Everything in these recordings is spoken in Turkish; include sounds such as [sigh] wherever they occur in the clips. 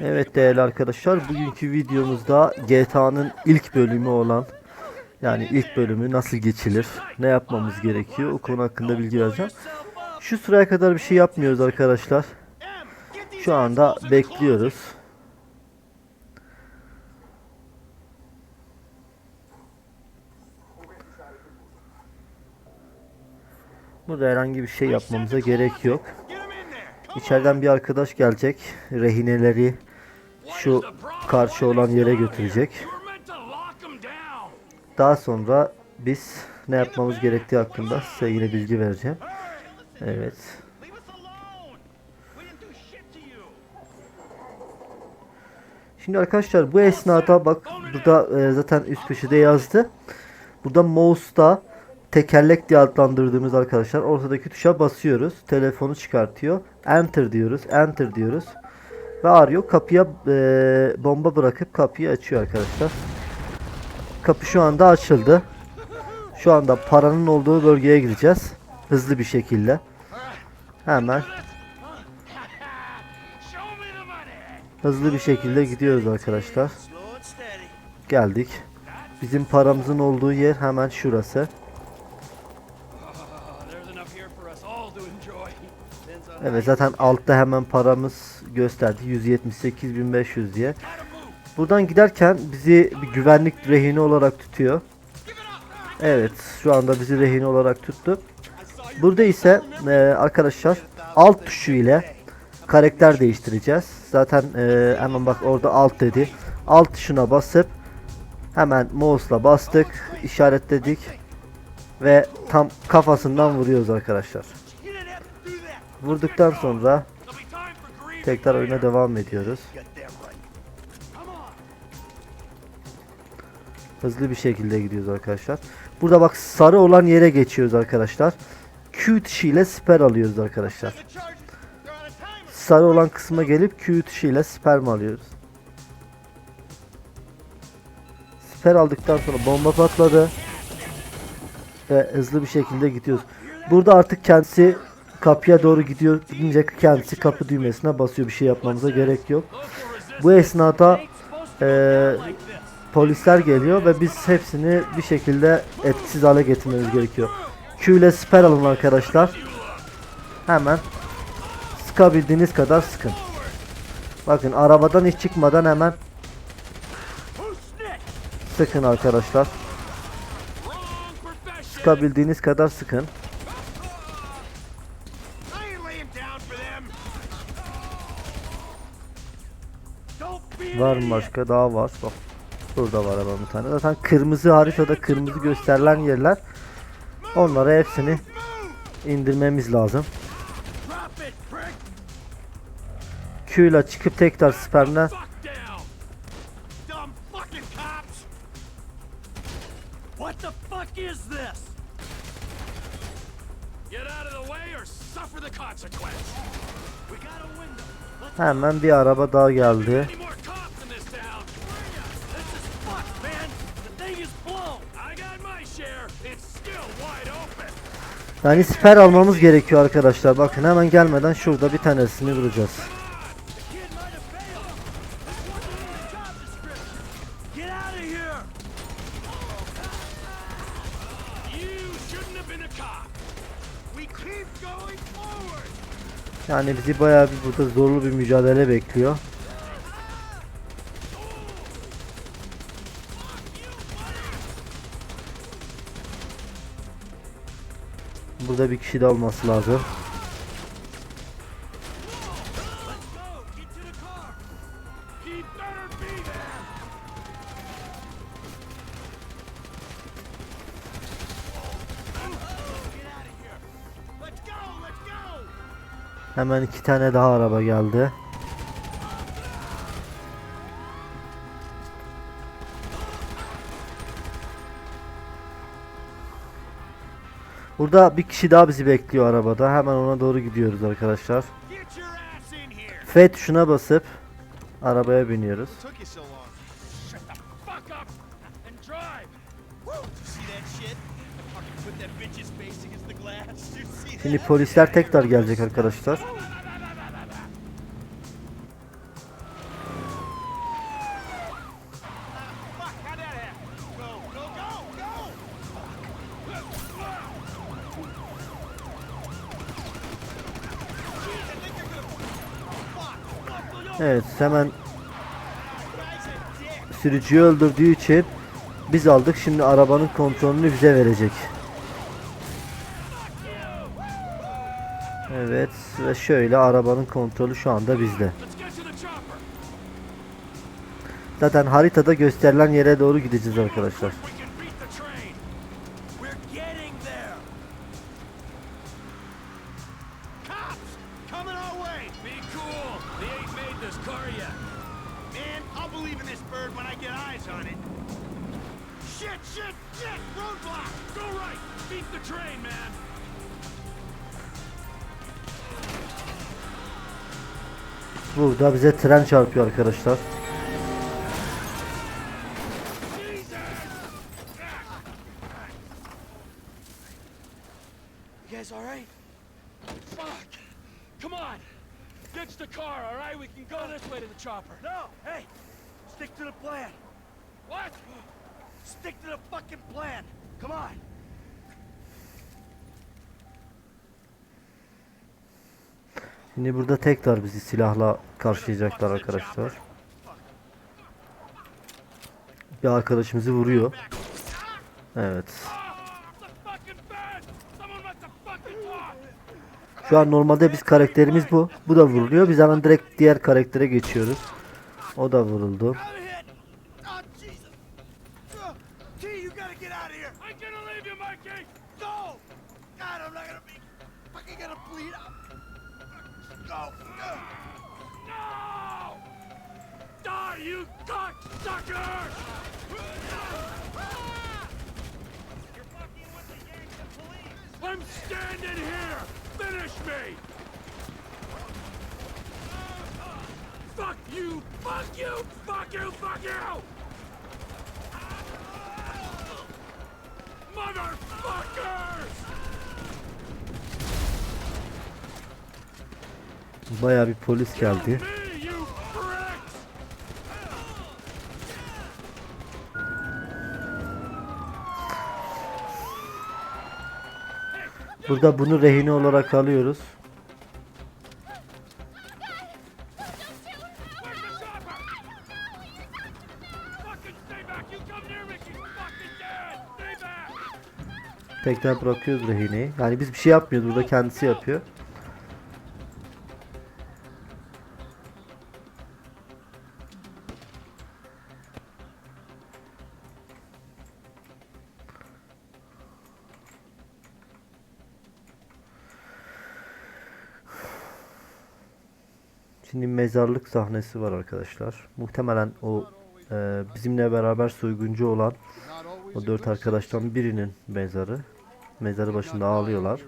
Evet değerli arkadaşlar bugünkü videomuzda GTA'nın ilk bölümü olan yani ilk bölümü nasıl geçilir ne yapmamız gerekiyor o konu hakkında bilgi vereceğim. Şu sıraya kadar bir şey yapmıyoruz arkadaşlar. Şu anda bekliyoruz. Burada herhangi bir şey yapmamıza gerek yok. İçeriden bir arkadaş gelecek. Rehineleri şu karşı olan yere götürecek. Daha sonra biz ne yapmamız gerektiği hakkında size yine bilgi vereceğim. Evet. Şimdi arkadaşlar bu esnada bak burada e, zaten üst köşede yazdı. Burada mouse'da tekerlek diye adlandırdığımız arkadaşlar ortadaki tuşa basıyoruz. Telefonu çıkartıyor. Enter diyoruz. Enter diyoruz. Ve arıyor. Kapıya e, bomba bırakıp kapıyı açıyor arkadaşlar. Kapı şu anda açıldı. Şu anda paranın olduğu bölgeye gideceğiz. Hızlı bir şekilde. Hemen hızlı bir şekilde gidiyoruz arkadaşlar. Geldik. Bizim paramızın olduğu yer hemen şurası. Evet zaten altta hemen paramız gösterdi 178.500 diye. Buradan giderken bizi bir güvenlik rehini olarak tutuyor. Evet şu anda bizi rehine olarak tuttu. Burada ise e, arkadaşlar alt tuşu ile karakter değiştireceğiz. Zaten e, hemen bak orada alt dedi. Alt tuşuna basıp hemen mouse'la bastık, işaretledik ve tam kafasından vuruyoruz arkadaşlar. Vurduktan sonra tekrar oyuna devam ediyoruz. Hızlı bir şekilde gidiyoruz arkadaşlar. Burada bak sarı olan yere geçiyoruz arkadaşlar. Q tuşuyla siper alıyoruz arkadaşlar. Sarı olan kısma gelip Q tuşuyla sperm alıyoruz. Siper aldıktan sonra bomba patladı. Ve hızlı bir şekilde gidiyoruz. Burada artık kendisi kapıya doğru gidiyor. Gidince kendisi kapı düğmesine basıyor. Bir şey yapmamıza gerek yok. Bu esnada eee polisler geliyor ve biz hepsini bir şekilde etkisiz hale getirmemiz gerekiyor. Q ile siper alın arkadaşlar. Hemen sıkabildiğiniz kadar sıkın. Bakın arabadan hiç çıkmadan hemen sıkın arkadaşlar. Sıkabildiğiniz kadar sıkın. Var mı başka? Daha var. Bak. Burada var ama bir tane. Zaten kırmızı haritada kırmızı gösterilen yerler. Onlara hepsini indirmemiz lazım. Q ile çıkıp tekrar spermden share. It's still wide open. Yani siper almamız gerekiyor arkadaşlar. Bakın hemen gelmeden şurada bir tanesini vuracağız. Yani bizi bayağı bir burada zorlu bir mücadele bekliyor. Burada bir kişi de olması lazım. Hemen iki tane daha araba geldi. Burada bir kişi daha bizi bekliyor arabada. Hemen ona doğru gidiyoruz arkadaşlar. F tuşuna basıp arabaya biniyoruz. [laughs] Şimdi polisler tekrar gelecek arkadaşlar. Evet hemen sürücüyü öldürdüğü için biz aldık. Şimdi arabanın kontrolünü bize verecek. Evet ve şöyle arabanın kontrolü şu anda bizde. Zaten haritada gösterilen yere doğru gideceğiz arkadaşlar. Shit, shit, shit! Roadblock! Go right. Beat the train, man. To the chopper. No, hey, stick to the plan. What? Stick to the fucking plan. Come on. Şimdi burada tekrar bizi silahla karşılayacaklar arkadaşlar. Bir arkadaşımızı vuruyor. Evet. Şu an normalde biz karakterimiz bu. Bu da vuruluyor. Biz hemen direkt diğer karaktere geçiyoruz. O da vuruldu. Go. Uh. No! Die, you cocksucker! You're fucking with the Yankton police. I'm standing here! Finish me! Fuck you! Fuck you! Fuck you! Fuck you! Motherfuckers! Baya bir polis geldi. Burada bunu rehine olarak alıyoruz. Tekrar bırakıyoruz rehineyi. Yani biz bir şey yapmıyoruz. Burada kendisi yapıyor. Şimdi mezarlık sahnesi var arkadaşlar. Muhtemelen o e, bizimle beraber soyguncu olan o dört arkadaştan birinin mezarı. Mezarı başında ağlıyorlar.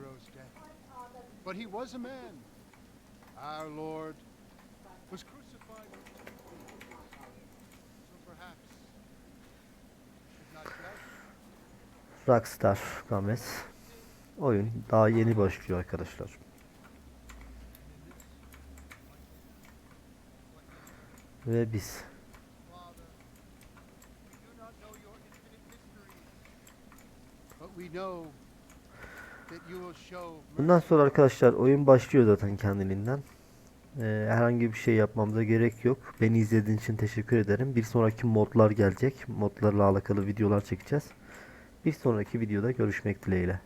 Rockstar Games. Oyun daha yeni başlıyor arkadaşlar. Will show Bundan sonra arkadaşlar oyun başlıyor zaten kendiliğinden. Ee, herhangi bir şey yapmamıza gerek yok. Beni izlediğin için teşekkür ederim. Bir sonraki modlar gelecek. Modlarla alakalı videolar çekeceğiz. Bir sonraki videoda görüşmek dileğiyle.